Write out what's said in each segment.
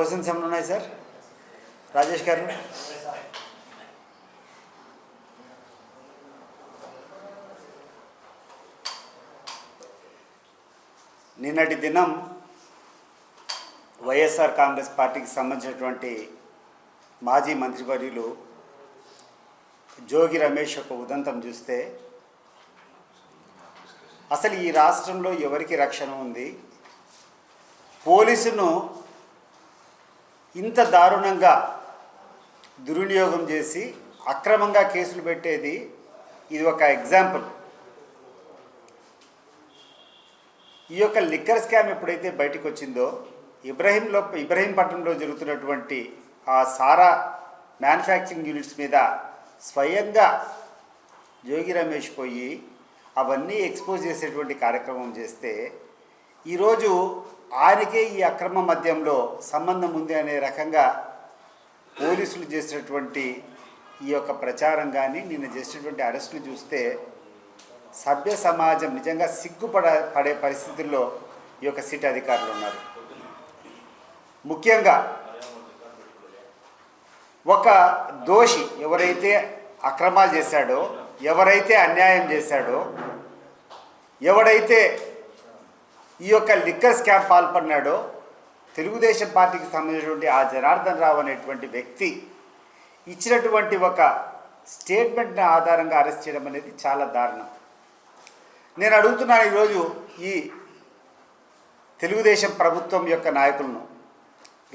Questions ఏమైనా ఉన్నాయి sir? Rajesh గారు? నిన్నటి దినం వైఎస్ఆర్ కాంగ్రెస్ పార్టీకి సంబంధించినటువంటి మాజీ మంత్రివర్యులు జోగి రమేష్ యొక్క ఉదంతం చూస్తే అసలు ఈ రాష్ట్రంలో ఎవరికి రక్షణ ఉంది? పోలీసును ఇంత దారుణంగా దుర్వినియోగం చేసి అక్రమంగా కేసులు పెట్టేది ఇది ఒక ఎగ్జాంపుల్. ఈ యొక్క లిక్కర్ స్కామ్ ఎప్పుడైతే బయటకు వచ్చిందో ఇబ్రహీంలో ఇబ్రహీంపట్నంలో జరుగుతున్నటువంటి ఆ సారా మ్యానుఫ్యాక్చరింగ్ యూనిట్స్ మీద స్వయంగా జోగి రమేష్ పోయి అవన్నీ ఎక్స్పోజ్ చేసేటువంటి కార్యక్రమం చేస్తే ఈరోజు ఆయనకే ఈ అక్రమ మద్యంలో సంబంధం ఉంది అనే రకంగా పోలీసులు చేసినటువంటి ఈ యొక్క ప్రచారం కానీ నిన్న చేసినటువంటి అరెస్టులు చూస్తే సభ్య సమాజం నిజంగా సిగ్గుపడ పడే పరిస్థితుల్లో ఈ యొక్క సిటీ అధికారులు ఉన్నారు. ముఖ్యంగా ఒక దోషి ఎవరైతే అక్రమాలు చేశాడో ఎవరైతే అన్యాయం చేశాడో ఎవడైతే ఈ యొక్క లిక్కర్ స్కామ్ పాల్పడినాడో తెలుగుదేశం పార్టీకి సంబంధించినటువంటి ఆ జనార్దన్ రావు అనేటువంటి వ్యక్తి ఇచ్చినటువంటి ఒక స్టేట్మెంట్ని ఆధారంగా అరెస్ట్ చేయడం అనేది చాలా దారుణం. నేను అడుగుతున్నాను ఈరోజు ఈ తెలుగుదేశం ప్రభుత్వం యొక్క నాయకులను.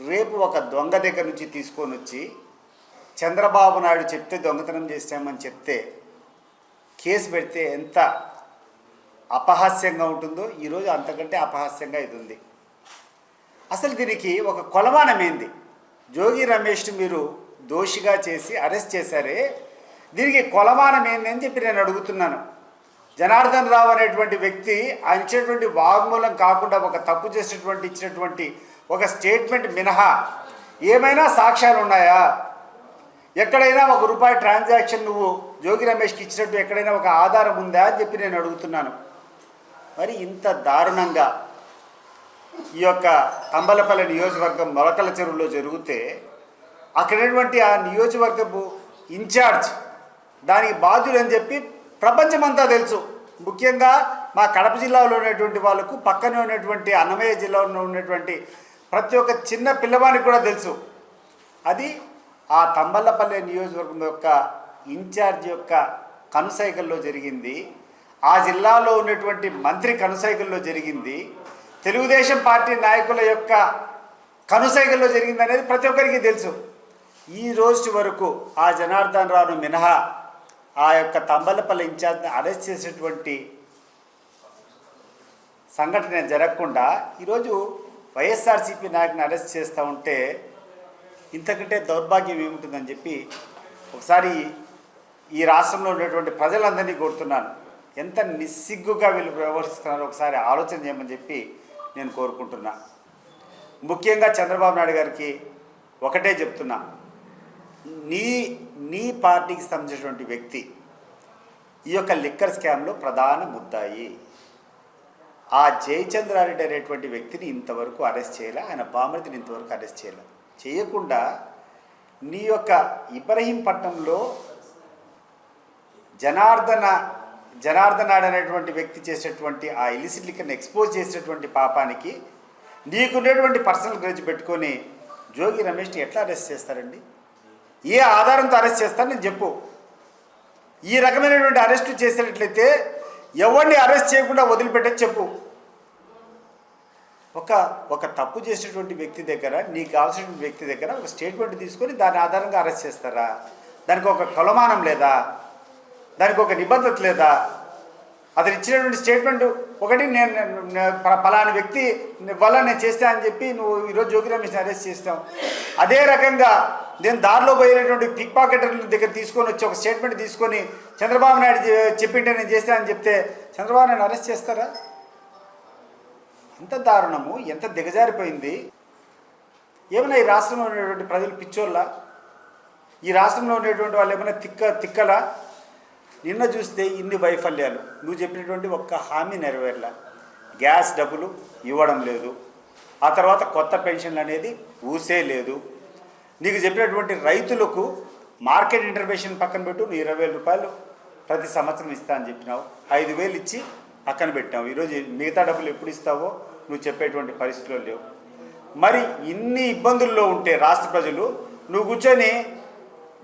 రేపు ఒక దొంగ దగ్గర నుంచి తీసుకొని వచ్చి చంద్రబాబు నాయుడు చెప్తే దొంగతనం చేశామని చెప్తే కేసు పెడితే ఎంత అపహాస్యంగా ఉంటుందో ఈరోజు అంతకంటే అపహాస్యంగా ఇది ఉంది. అసలు దీనికి ఒక కొలమానం ఏంది? జోగి రమేష్ని మీరు దోషిగా చేసి అరెస్ట్ చేశారే దీనికి కొలమానం ఏంది అని చెప్పి నేను అడుగుతున్నాను. జనార్దన్ రావు అనేటువంటి వ్యక్తి ఆయన ఇచ్చినటువంటి వాగ్మూలం కాకుండా ఒక తప్పు చేసినటువంటి ఇచ్చినటువంటి ఒక స్టేట్మెంట్ మినహా ఏమైనా సాక్ష్యాలు ఉన్నాయా? ఎక్కడైనా ఒక రూపాయి ట్రాన్సాక్షన్ నువ్వు జోగి రమేష్కి ఇచ్చినట్టు ఎక్కడైనా ఒక ఆధారం ఉందా అని చెప్పి నేను అడుగుతున్నాను. మరి ఇంత దారుణంగా ఈ యొక్క తంబలపల్లి నియోజకవర్గం మొలకల చెరువులో జరిగితే అక్కడటువంటి ఆ నియోజకవర్గపు ఇన్ఛార్జ్ దానికి బాధ్యులు అని చెప్పి ప్రపంచమంతా తెలుసు. ముఖ్యంగా మా కడప జిల్లాలో ఉన్నటువంటి వాళ్ళకు పక్కనే ఉన్నటువంటి అన్నమయ్య జిల్లాలో ఉన్నటువంటి ప్రతి ఒక్క చిన్న పిల్లవానికి కూడా తెలుసు. అది ఆ తంబల్లపల్లె నియోజకవర్గం యొక్క ఇన్ఛార్జ్ యొక్క కనుసైకల్లో జరిగింది. ఆ జిల్లాలో ఉన్నటువంటి మంత్రి కనుసైకల్లో జరిగింది. తెలుగుదేశం పార్టీ నాయకుల యొక్క కనుసైకల్లో జరిగింది అనేది ప్రతి ఒక్కరికి తెలుసు. ఈ రోజు వరకు ఆ జనార్దన్ రావును మినహా ఆ యొక్క తంబలపల్లి ఇన్ఛార్జ్ని అరెస్ట్ చేసేటువంటి సంఘటన జరగకుండా ఈరోజు వైఎస్ఆర్సీపీ నాయకుని అరెస్ట్ చేస్తూ ఉంటే ఇంతకంటే దౌర్భాగ్యం ఏముంటుందని చెప్పి ఒకసారి ఈ రాష్ట్రంలో ఉన్నటువంటి ప్రజలందరినీ కోరుతున్నాను. ఎంత నిస్సిగ్గుగా వీళ్ళు వ్యవహరిస్తున్నారో ఒకసారి ఆలోచన చేయమని చెప్పి నేను కోరుకుంటున్నా. ముఖ్యంగా చంద్రబాబు నాయుడు గారికి ఒకటే చెప్తున్నా. నీ నీ పార్టీకి సంబంధించినటువంటి వ్యక్తి ఈ యొక్క లిక్కర్ స్కామ్లో ప్రధాన ముద్దాయి. ఆ జయచంద్రారెడ్డి అనేటువంటి వ్యక్తిని ఇంతవరకు అరెస్ట్ చేయలే ఆయన బామర్దిని ఇంతవరకు అరెస్ట్ చేయలే. చేయకుండా నీ యొక్క ఇబ్రహీంపట్నంలో జనార్దన జనార్దనాడ్ అనేటువంటి వ్యక్తి చేసేటువంటి ఆ ఇలిసిట్ లిక్కర్ని ఎక్స్పోజ్ చేసేటువంటి పాపానికి నీకున్నటువంటి పర్సనల్ గ్రేజ్ పెట్టుకొని జోగి రమేష్ని ఎట్లా అరెస్ట్ చేస్తారండి? ఏ ఆధారంతో అరెస్ట్ చేస్తారు నేను చెప్పు. ఈ రకమైనటువంటి అరెస్టు చేసినట్లయితే ఎవరిని అరెస్ట్ చేయకుండా వదిలిపెట్టని చెప్పు. ఒక ఒక తప్పు చేసినటువంటి వ్యక్తి దగ్గర నీకు కావాల్సిన వ్యక్తి దగ్గర ఒక స్టేట్మెంట్ తీసుకొని దాని ఆధారంగా అరెస్ట్ చేస్తారా? దానికి ఒక కొలమానం లేదా? దానికి ఒక నిబద్ధత లేదా? అతను ఇచ్చినటువంటి స్టేట్మెంట్ ఒకటి నేను ఫలాని ప- వ్యక్తి వల్ల నేను చేస్తా అని చెప్పి నువ్వు ఈరోజు జోగి రమేష్ని అరెస్ట్ చేస్తావు. అదే రకంగా నేను దారిలో పోయినటువంటి పిక్ పాకెటర్ల దగ్గర తీసుకొని వచ్చి ఒక స్టేట్మెంట్ తీసుకొని చంద్రబాబు నాయుడు చెప్పింటే నేను చేస్తా అని చెప్తే చంద్రబాబు నాయుడు అరెస్ట్ చేస్తారా? ఎంత దారుణము ఎంత దిగజారిపోయింది. ఏమైనా ఈ రాష్ట్రంలో ఉన్నటువంటి ప్రజలు పిచ్చోళ్ళ? ఈ రాష్ట్రంలో ఉండేటువంటి వాళ్ళు ఏమైనా తిక్క తిక్కలా? నిన్న చూస్తే ఇన్ని వైఫల్యాలు. నువ్వు చెప్పినటువంటి ఒక్క హామీ నెరవేర్ల. గ్యాస్ డబ్బులు ఇవ్వడం లేదు. ఆ తర్వాత కొత్త పెన్షన్లు అనేది ఊసే లేదు. నీకు చెప్పినటువంటి రైతులకు మార్కెట్ ఇంటర్వెన్షన్ పక్కన పెట్టు నువ్వు ఇరవై వేల రూపాయలు ప్రతి సంవత్సరం ఇస్తా అని చెప్పినావు. ఐదు వేలు ఇచ్చి పక్కన పెట్టినావు. ఈరోజు మిగతా డబ్బులు ఎప్పుడు ఇస్తావో నువ్వు చెప్పేటువంటి పరిస్థితులు లేవు. మరి ఇన్ని ఇబ్బందుల్లో ఉంటే రాష్ట్ర ప్రజలు నువ్వు కూర్చొని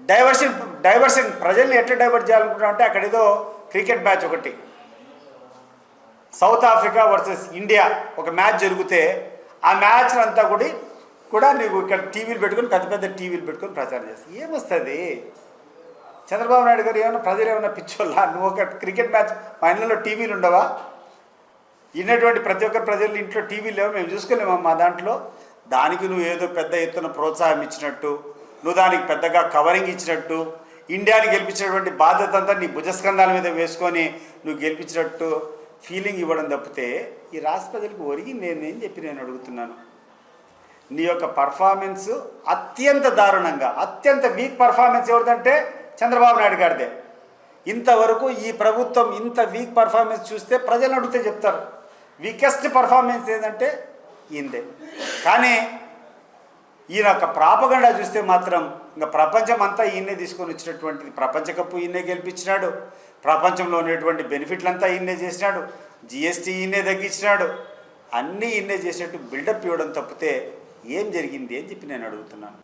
డైవర్షన్ డైవర్షన్ ప్రజల్ని ఎట్లా డైవర్ట్ చేయాలనుకుంటున్నావు అంటే అక్కడ ఏదో క్రికెట్ మ్యాచ్ ఒకటి. సౌత్ ఆఫ్రికా వర్సెస్ ఇండియా ఒక మ్యాచ్ జరిగితే ఆ మ్యాచ్ అంతా కూడా కూడా నీకు ఇక్కడ టీవీలు పెట్టుకొని పెద్ద పెద్ద టీవీలు పెట్టుకొని ప్రచారం చేస్తావు. ఏమొస్తుంది? చంద్రబాబు నాయుడు గారు ఏమైనా ప్రజలు ఏమైనా పిచ్చోళ్ళా? నువ్వు ఒక క్రికెట్ మ్యాచ్ మా ఇళ్ళలో టీవీలు ఉండవా? ఇన్నటువంటి ప్రతి ఒక్క ప్రజలు ఇంట్లో టీవీలు లేవు మేము చూసుకోలేము మా దాంట్లో. దానికి నువ్వు ఏదో పెద్ద ఎత్తున ప్రోత్సాహం ఇచ్చినట్టు నువ్వు దానికి పెద్దగా కవరింగ్ ఇచ్చినట్టు ఇండియాని గెలిపించినటువంటి బాధ్యత అంతా నీ భుజస్కంధాల మీద వేసుకొని నువ్వు గెలిపించినట్టు ఫీలింగ్ ఇవ్వడం తప్పితే ఈ రాష్ట్ర ప్రజలకు ఒరిగి నేను ఏం చెప్పి నేను అడుగుతున్నాను? నీ యొక్క పర్ఫార్మెన్స్ అత్యంత దారుణంగా అత్యంత వీక్ పర్ఫార్మెన్స్ ఎవరిదంటే చంద్రబాబు నాయుడు గారిదే. ఇంతవరకు ఈ ప్రభుత్వం ఇంత వీక్ పర్ఫార్మెన్స్ చూస్తే ప్రజలు అడిగితే చెప్తారు. వీకెస్ట్ పర్ఫార్మెన్స్ ఏంటంటే ఈయనదే. కానీ ఈయన యొక్క ప్రాపగండా చూస్తే మాత్రం ఇంకా ప్రపంచం అంతా ఈయనే తీసుకొని వచ్చినటువంటిది. ప్రపంచ కప్పు ఈయనే గెలిపించినాడు. ప్రపంచంలో ఉన్నటువంటి బెనిఫిట్లంతా ఈయనే చేసినాడు. జిఎస్టీ ఈయనే తగ్గించినాడు. అన్నీ ఈయనే చేసినట్టు బిల్డప్ ఇవ్వడం తప్పితే ఏం జరిగింది అని చెప్పి నేను అడుగుతున్నాను.